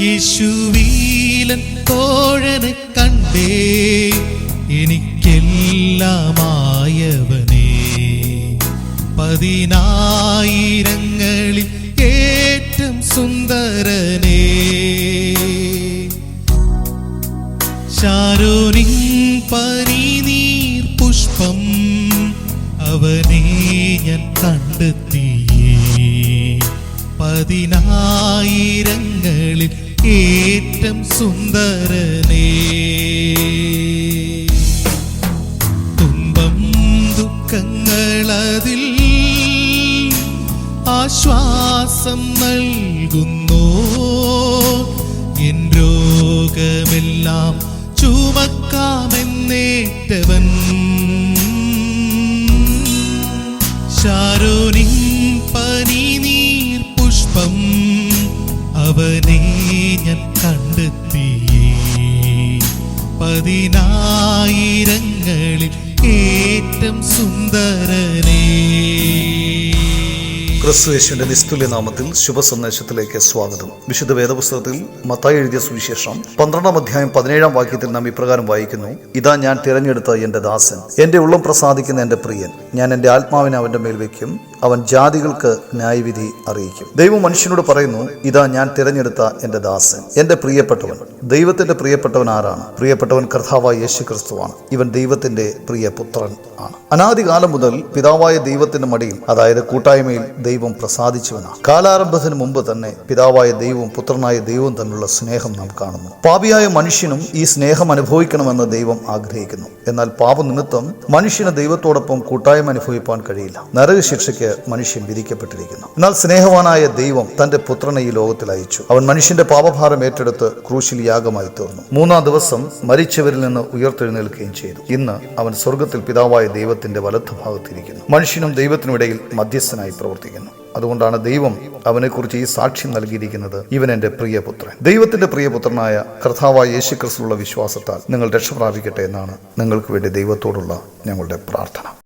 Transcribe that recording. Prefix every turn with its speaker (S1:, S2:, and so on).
S1: യേശുവീലൻ തോഴനെ കണ്ടേ എനിക്കെല്ലാമായവനേ. പതിനായിരങ്ങളിൽ ഏറ്റം സുന്ദരനേ. ശാരോനിൻ പനിനീർ പുഷ്പം അവനെ ഞാൻ കണ്ടെത്തിയേ. പതിനായിരങ്ങളിൽ ഏറ്റം സുന്ദരനേ. തുമ്പം ദുഃഖങ്ങളതിൽ ആശ്വാസം നൽകുന്നു. എൻ രോഗമെല്ലാം ചുമക്കാമെന്നേറ്റവൻ. ശാരോനിൻ പനിനീർ പുഷ്പം അവനെ ഞാൻ കണ്ടെത്തിയേ പതിനായിരങ്ങളിൽ ഏറ്റം സുന്ദരനേ.
S2: ക്രിസ്തുയേശുവിന്റെ നിസ്തുല്യ നാമത്തിൽ ശുഭസന്ദേശത്തിലേക്ക് സ്വാഗതം. വിശുദ്ധ വേദപുസ്തകത്തിൽ മത്തായി എഴുതിയ സുവിശേഷം പന്ത്രണ്ടാം അധ്യായം പതിനേഴാം വാക്യത്തിൽ നാം ഇപ്രകാരം വായിക്കുന്നു. ഇതാ ഞാൻ തിരഞ്ഞെടുത്ത എന്റെ ദാസൻ. എന്റെ ഉള്ളം പ്രസാദിക്കുന്ന എന്റെ പ്രിയൻ. ഞാൻ എന്റെ ആത്മാവിനെ അവന്റെ മേൽ വയ്ക്കും. അവൻ ജാതികൾക്ക് ന്യായവിധി അറിയിക്കും. ദൈവം മനുഷ്യനോട് പറയുന്നു ഇതാ ഞാൻ തിരഞ്ഞെടുത്ത എന്റെ ദാസൻ എന്റെ പ്രിയപ്പെട്ടവൻ. ദൈവത്തിന്റെ പ്രിയപ്പെട്ടവൻ ആരാണ്? പ്രിയപ്പെട്ടവൻ കർത്താവായ യേശു ക്രിസ്തുവാണ് ഇവൻ ദൈവത്തിന്റെ പ്രിയ പുത്രൻ ആണ്. അനാദികാലം മുതൽ പിതാവായ ദൈവത്തിന്റെ മടിയിൽ അതായത് കൂട്ടായ്മയിൽ ദൈവം പ്രസാദിച്ചവനാണ്. കാലാരംഭത്തിന് മുമ്പ് തന്നെ പിതാവായ ദൈവവും പുത്രനായ ദൈവവും തമ്മിലുള്ള സ്നേഹം നാം കാണുന്നു. പാപിയായ മനുഷ്യനും ഈ സ്നേഹം അനുഭവിക്കണമെന്ന് ദൈവം ആഗ്രഹിക്കുന്നു. എന്നാൽ പാപനിമിത്തം മനുഷ്യന് ദൈവത്തോടൊപ്പം കൂട്ടായ്മ അനുഭവിപ്പാൻ കഴിയില്ല. നരക ശിക്ഷയ്ക്ക് മനുഷ്യൻ വിധിക്കപ്പെട്ടിരിക്കുന്നു. എന്നാൽ സ്നേഹവാനായ ദൈവം തന്റെ പുത്രനെ ഈ ലോകത്തിൽ അയച്ചു. അവൻ മനുഷ്യന്റെ പാപഭാരം ഏറ്റെടുത്ത് ക്രൂശിൽ യാഗമായി തീർന്നു. മൂന്നാം ദിവസം മരിച്ചവരിൽ നിന്ന് ഉയർത്തെഴുന്നേൽക്കുകയും ചെയ്തു. ഇന്ന് അവൻ സ്വർഗത്തിൽ പിതാവായ ദൈവത്തിന്റെ വലത്ത് ഭാഗത്തിരിക്കുന്നു മനുഷ്യനും ദൈവത്തിനും ഇടയിൽ മധ്യസ്ഥനായി പ്രവർത്തിക്കുന്നു. അതുകൊണ്ടാണ് ദൈവം അവനെക്കുറിച്ച് ഈ സാക്ഷ്യം നൽകിയിരിക്കുന്നത് ഇവൻ എന്റെ പ്രിയപുത്രൻ. ദൈവത്തിന്റെ പ്രിയപുത്രനായ കർത്താവായ യേശു ക്രിസ്തുള്ള വിശ്വാസത്താൽ നിങ്ങൾ രക്ഷ പ്രാപിക്കട്ടെ എന്നാണ് നിങ്ങൾക്ക് വേണ്ടി ദൈവത്തോടുള്ള ഞങ്ങളുടെ പ്രാർത്ഥന.